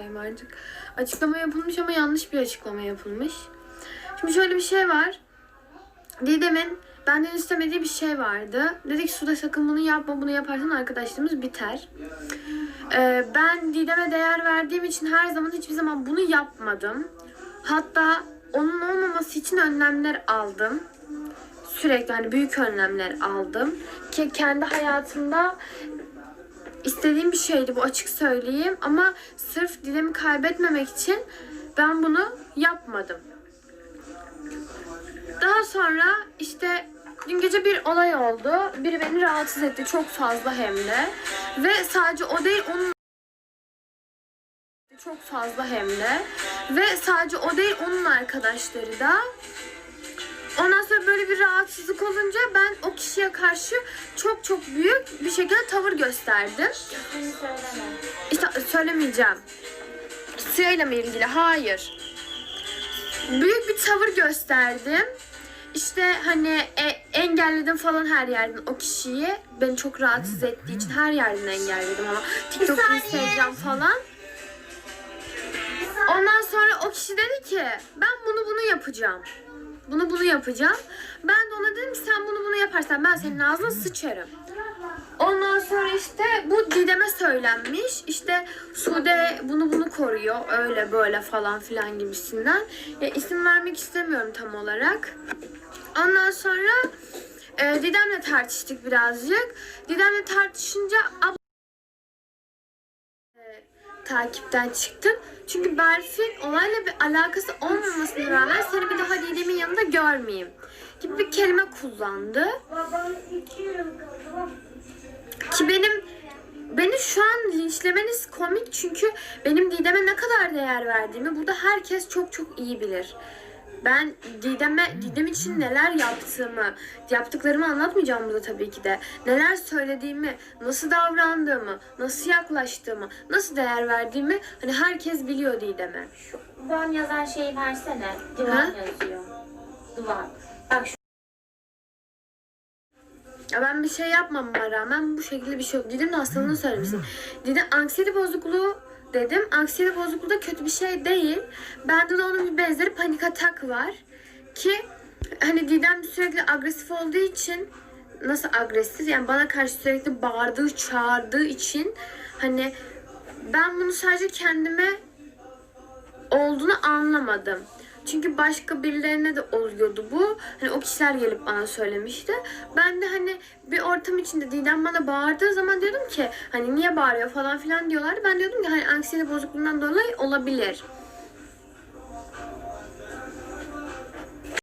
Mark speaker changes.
Speaker 1: açıklayayım artık. Açıklama yapılmış ama yanlış bir açıklama yapılmış. Şimdi şöyle bir şey var. Didem'in benden istemediği bir şey vardı. Dedi ki Suda sakın bunu yapma. Bunu yaparsan arkadaşlığımız biter. Ee, ben Didem'e değer verdiğim için her zaman hiçbir zaman bunu yapmadım. Hatta onun olmaması için önlemler aldım. Sürekli hani büyük önlemler aldım. Ki kendi hayatımda istediğim bir şeydi bu açık söyleyeyim. Ama sırf Didem'i kaybetmemek için ben bunu yapmadım. Daha sonra işte dün gece bir olay oldu. Biri beni rahatsız etti çok fazla hem de. Ve sadece o değil onun çok fazla hem de. Ve sadece o değil onun arkadaşları da. Ondan sonra böyle bir rahatsızlık olunca ben o kişiye karşı çok çok büyük bir şekilde tavır gösterdim.
Speaker 2: İsmini söyleme.
Speaker 1: İşte söylemeyeceğim. Suyayla mı ilgili? Hayır. Büyük bir tavır gösterdim. İşte hani e, engelledim falan her yerden o kişiyi. Beni çok rahatsız ettiği için her yerden engelledim ama TikTok,
Speaker 2: Bir saniye.
Speaker 1: Instagram falan. Ondan sonra o kişi dedi ki ben bunu bunu yapacağım. Bunu bunu yapacağım. Ben de ona dedim ki sen bunu bunu yaparsan ben senin ağzına sıçarım. Ondan sonra işte bu Didem'e söylenmiş. İşte Sude bunu bunu koruyor. Öyle böyle falan filan gibisinden. Ya isim vermek istemiyorum tam olarak. Ondan sonra e, Didem'le tartıştık birazcık. Didem'le tartışınca abla e, takipten çıktım. Çünkü Berfin olayla bir alakası olmamasına rağmen seni bir daha Didem'in yanında görmeyeyim gibi bir kelime kullandı. Ki benim beni şu an linçlemeniz komik çünkü benim Didem'e ne kadar değer verdiğimi burada herkes çok çok iyi bilir. Ben Didem'e, Didem için neler yaptığımı, yaptıklarımı anlatmayacağım burada tabii ki de. Neler söylediğimi, nasıl davrandığımı, nasıl yaklaştığımı, nasıl değer verdiğimi hani herkes biliyor Didem'e.
Speaker 2: Duvan yazan şeyi versene. Duvan
Speaker 1: Ha?
Speaker 2: yazıyor. Duvan. Bak şu
Speaker 1: Ya ben bir şey yapmamama rağmen bu şekilde bir şey yok. Didem de hastalığını söylemişsin. Didem anksiyete bozukluğu dedim. Anksiyete bozukluğu da kötü bir şey değil. Bende de onun bir benzeri panik atak var. Ki hani Didem sürekli agresif olduğu için nasıl agresif yani bana karşı sürekli bağırdığı çağırdığı için hani ben bunu sadece kendime olduğunu anlamadım. Çünkü başka birilerine de oluyordu bu. Hani o kişiler gelip bana söylemişti. Ben de hani bir ortam içinde Didem bana bağırdığı zaman diyordum ki hani niye bağırıyor falan filan diyorlardı. Ben diyordum ki hani anksiyete bozukluğundan dolayı olabilir.